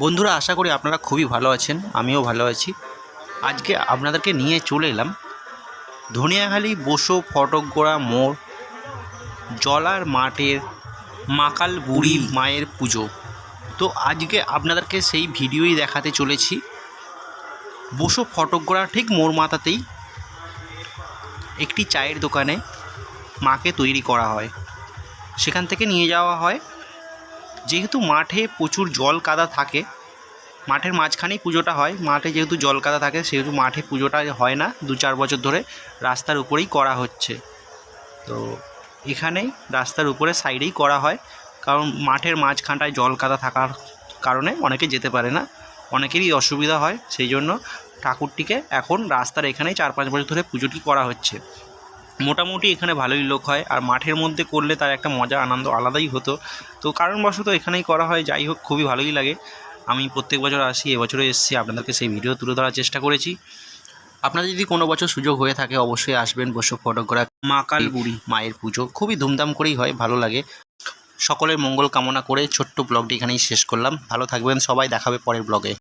বন্ধুরা আশা করি আপনারা খুবই ভালো আছেন আমিও ভালো আছি। আজকে আপনাদেরকে নিয়ে চলে এলাম ধনিয়াখালি বসো ফটকগোড়া মোড় জলার মাঠের মাকাল বুড়ি মায়ের পুজো। তো আজকে আপনাদেরকে সেই ভিডিওই দেখাতে চলেছি। বসো ফটকগোড়া ঠিক মোড় মাথাতেই একটি চায়ের দোকানে মাকে তৈরি করা হয়। সেখান থেকে নিয়ে যাওয়া হয়। যেহেতু মাঠে প্রচুর জল কাদা থাকে, মাঠের মাঝখানেই পুজোটা হয়, মাঠে যেহেতু জল কাদা থাকে সেহেতু মাঠে পুজোটা হয় না, দু চার বছর ধরে রাস্তার উপরেই করা হচ্ছে। তো এখানেই রাস্তার উপরে সাইডেই করা হয়, কারণ মাঠের মাঝখানটায় জল কাদা থাকার কারণে অনেকে যেতে পারে না, অনেকেরই অসুবিধা হয়, সেই জন্য ঠাকুরটিকে এখন রাস্তার এখানেই চার পাঁচ বছর ধরে পুজোটি করা হচ্ছে। মোটামুটি এখানে ভালোই লোক হয়। আর মাঠের মধ্যে করলে তার একটা মজা আনন্দ আলাদাই হতো। তো কারণবশত এখানেই করা হয়। যাই হোক খুবই ভালোই লাগে। আমি প্রত্যেক বছর আসি এবছরও এসেছি। আপনাদেরকে সেই ভিডিও তুলে ধরার চেষ্টা করেছি। আপনাদের যদি কোনো বছর সুযোগ হয়ে থাকে অবশ্যই আসবেন বসে ফটোগ্রাফ মাকাল বুড়ি। মায়ের পুজো। খুবই ধুমধাম করেই হয় ভালো লাগে। সকলের মঙ্গল কামনা করে ছোট্ট ব্লগটি এখানেই শেষ করলাম। ভালো থাকবেন সবাই দেখাবে পরের ব্লগে।